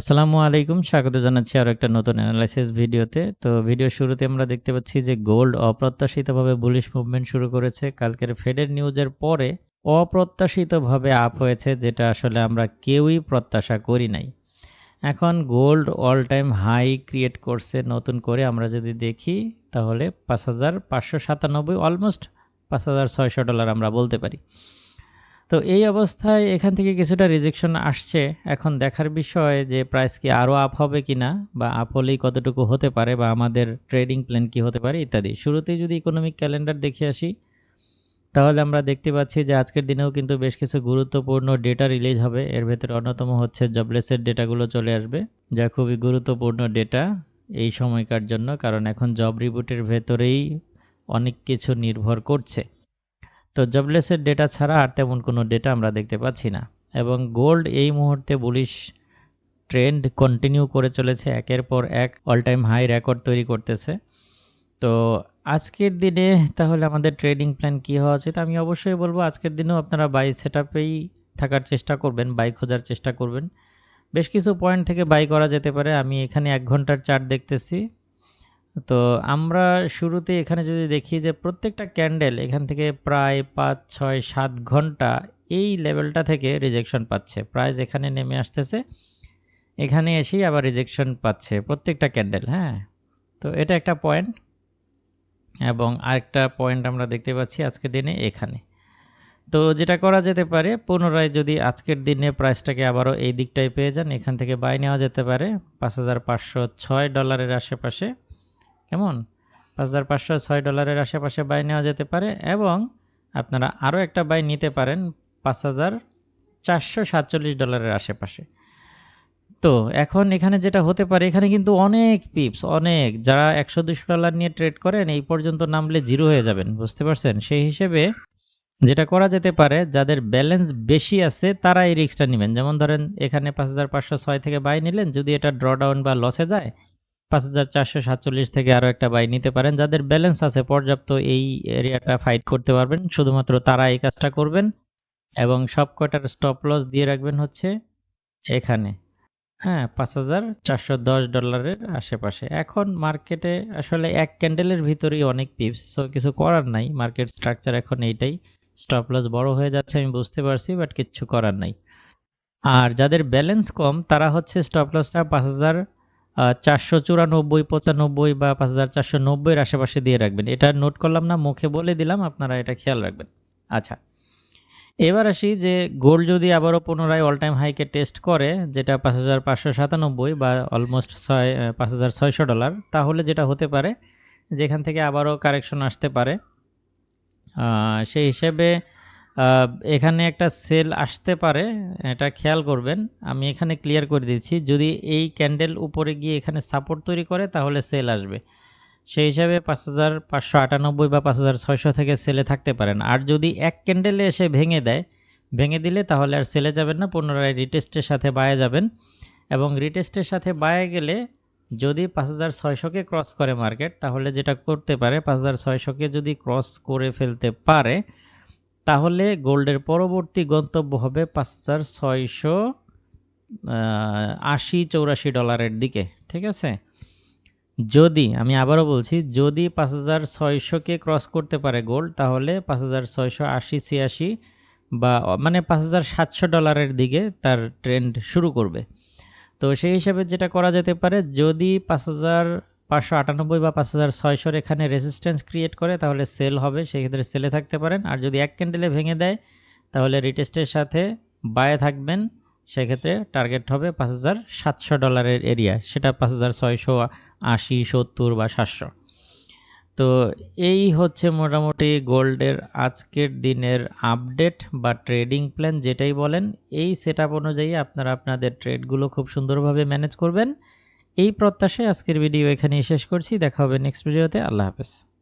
আসসালামু আলাইকুম। স্বাগত জানাচ্ছি আরও একটা নতুন অ্যানালাইসিস ভিডিওতে। তো ভিডিও শুরুতে আমরা দেখতে পাচ্ছি যে গোল্ড অপ্রত্যাশিতভাবে বুলিশ মুভমেন্ট শুরু করেছে। কালকের ফেডের নিউজের পরে অপ্রত্যাশিতভাবে আপ হয়েছে, যেটা আসলে আমরা কেউই প্রত্যাশা করি নাই। এখন gold all time high create করছে, নতুন করে আমরা যদি দেখি, তাহলে পাঁচ হাজার পাঁচশো সাতানব্বই অলমোস্ট পাঁচ হাজার ছয়শো ডলার আমরা বলতে পারি। তো এই অবস্থায় এখান থেকে কিছুটা রিজেকশন আসছে। এখন দেখার বিষয় যে প্রাইস কি আরও আপ হবে কি না বা আপ হলেই কতটুকু হতে পারে বা আমাদের ট্রেডিং প্ল্যান কি হতে পারে ইত্যাদি। শুরুতেই যদি ইকোনমিক ক্যালেন্ডার দেখে আসি, তাহলে আমরা দেখতে পাচ্ছি যে আজকের দিনেও কিন্তু বেশ কিছু গুরুত্বপূর্ণ ডেটা রিলিজ হবে। এর ভেতরে অন্যতম হচ্ছে জবলেসের ডেটাগুলো চলে আসবে, যা খুবই গুরুত্বপূর্ণ ডেটা এই সময়কার জন্য, কারণ এখন জব রিপোর্টের ভেতরেই অনেক কিছু নির্ভর করছে। তো জবলেসের ডেটা ছাড়া আর তেমন কোনো ডেটা আমরা দেখতে পাচ্ছি না। এবং গোল্ড এই মুহূর্তে বুলিশ ট্রেন্ড কন্টিনিউ করে চলেছে, একের পর এক অল টাইম হাই রেকর্ড তৈরি করতেছে। তো আজকের দিনে তাহলে আমাদের ট্রেডিং প্ল্যান কী হওয়া উচিত? আমি অবশ্যই বলব আজকের দিনেও আপনারা বাই সেট থাকার চেষ্টা করবেন বাই খোঁজার চেষ্টা করবেন। বেশ কিছু পয়েন্ট থেকে বাই করা যেতে পারে, আমি এখানে এক ঘণ্টার চার্ট দেখতেছি। তো আমরা শুরুতে এখানে যদি দেখি যে প্রত্যেকটা ক্যান্ডেল এখান থেকে প্রায় পাঁচ, ছয়, সাত ঘণ্টা এই লেভেলটা থেকে রিজেকশন পাচ্ছে। প্রাইস এখানে নেমে আসতেছে। এখানে এসেই আবার রিজেকশন পাচ্ছে প্রত্যেকটা ক্যান্ডেল হ্যাঁ? তো এটা একটা পয়েন্ট এবং আরেকটা পয়েন্ট আমরা দেখতে পাচ্ছি আজকের দিনে এখানে। তো যেটা করা যেতে পারে, পুনরায় যদি আজকের দিনে প্রাইসটাকে আবারও এই দিকটায় পেয়ে যান, এখান থেকে বাই নেওয়া যেতে পারে। পাঁচ হাজার পাঁচশো ছয় ডলারের আশেপাশে। কেমন? পাঁচ হাজার পাঁচশো ছয় ডলারের আশেপাশে বাই নেওয়া যেতে পারে এবং আপনারা আরও একটা বাই নিতে পারেন পাঁচ হাজার চারশো সাতচল্লিশ ডলারের আশেপাশে। তো এখন এখানে যেটা হতে পারে, এখানে কিন্তু অনেক পিপস অনেক। যারা একশো দুশো ডলার নিয়ে ট্রেড করেন, এই পর্যন্ত নামলে জিরো হয়ে যাবেন, বুঝতে পারছেন? সেই হিসেবে যেটা করা যেতে পারে, যাদের ব্যালেন্স বেশি আছে, তারা এই রিস্কটা নেবেন। যেমন ধরেন, এখানে পাঁচ হাজার পাঁচশো ছয় থেকে বাই নিলেন, যদি এটা ড্রডাউন বা লসে যায় পাঁচ হাজার চারশো সাতচল্লিশ থেকে আরও একটা বাই নিতে পারেন। যাদের ব্যালেন্স আছে, পর্যাপ্ত এই এরিয়াটা ফাইট করতে পারবেন। শুধুমাত্র তারা এই কাজটা করবেন এবং সব কটার স্টপ লস দিয়ে রাখবেন হচ্ছে এখানে। হ্যাঁ পাঁচ হাজার চারশো দশ ডলারের আশেপাশে। এখন মার্কেটে আসলে এক ক্যান্ডেলের ভিতরেই অনেক পিপস সো কিছু করার নাই। মার্কেট স্ট্রাকচার এখন এইটাই। স্টপ লস বড় হয়ে যাচ্ছে, আমি বুঝতে পারছি বাট কিচ্ছু করার নাই। আর যাদের ব্যালেন্স কম, তারা হচ্ছে স্টপ লসটা পাঁচ হাজার চারশো চুরানব্বই, পঁচানব্বই বা পাঁচ হাজার চারশো নব্বইয়ের আশেপাশে দিয়ে রাখবেন। এটা নোট করলাম না, মুখে বলে দিলাম, আপনারা এটা খেয়াল রাখবেন। আচ্ছা এবার আসি যে গোল্ড যদি আবারও পুনরায় অল টাইম হাইকে টেস্ট করে, যেটা পাঁচ হাজার পাঁচশো সাতানব্বই বা অলমোস্ট ছয় পাঁচ হাজার ছয়শো ডলার তাহলে যেটা হতে পারে, যেখান থেকে আবারও কারেকশন আসতে পারে সেই হিসেবে এখানে একটা সেল আসতে পারে, এটা খেয়াল করবেন। আমি এখানে ক্লিয়ার করে দিচ্ছি, যদি এই ক্যান্ডেল উপরে গিয়ে এখানে সাপোর্ট তৈরি করে, তাহলে সেল আসবে। সেই হিসাবে পাঁচ হাজার পাঁচশো আটানব্বই বা পাঁচ হাজার ছয়শো থেকে সেলে থাকতে পারেন। আর যদি এক ক্যান্ডেলে এসে ভেঙে দেয়, ভেঙে দিলে তাহলে আর সেলে যাবেন না, পুনরায় রিটেস্টের সাথে বায়ে যাবেন। এবং রিটেস্টের সাথে বায়ে গেলে যদি পাঁচ হাজার ছয়শোকে ক্রস করে মার্কেট তাহলে যেটা করতে পারে, পাঁচ হাজার ছয়শোকে যদি ক্রস করে ফেলতে পারে তাহলে গোল্ডের পরবর্তী গন্তব্য হবে পাঁচ হাজার ছয়শো আশি চৌরাশি ডলারের দিকে, ঠিক আছে? যদি, আমি আবারও বলছি, যদি পাঁচ হাজার ছয়শোকে ক্রস করতে পারে গোল্ড, তাহলে পাঁচ হাজার ছয়শো আশি, ছিয়াশি বা মানে পাঁচ হাজার সাতশো ডলারের দিকে তার ট্রেন্ড শুরু করবে। তো সেই হিসাবে যেটা করা যেতে পারে, যদি পাঁচ হাজার পাঁচশো আটানব্বই বা পাঁচ হাজার ছয়শোর এখানে রেজিস্ট্যান্স ক্রিয়েট করে, তাহলে সেল হবে। সেক্ষেত্রে সেলে থাকতে পারেন। আর যদি এক ক্যান্ডেলে ভেঙে দেয়, তাহলে রিটেস্টের সাথে বায়ে থাকবেন। সেক্ষেত্রে টার্গেট হবে পাঁচ হাজার সাতশো ডলারের এরিয়া সেটা পাঁচ হাজার ছয়শো আশি, সত্তর বা সাতশো। তো এই হচ্ছে মোটামুটি গোল্ডের আজকের দিনের আপডেট বা ট্রেডিং প্ল্যান যেটাই বলেন। এই সেট অনুযায়ী আপনারা আপনাদের ট্রেডগুলো খুব সুন্দরভাবে ম্যানেজ করবেন। এই প্রত্যাশায় আজকের ভিডিও এখানেই শেষ করছি। দেখা হবে নেক্সট ভিডিওতে আল্লাহ হাফেজ।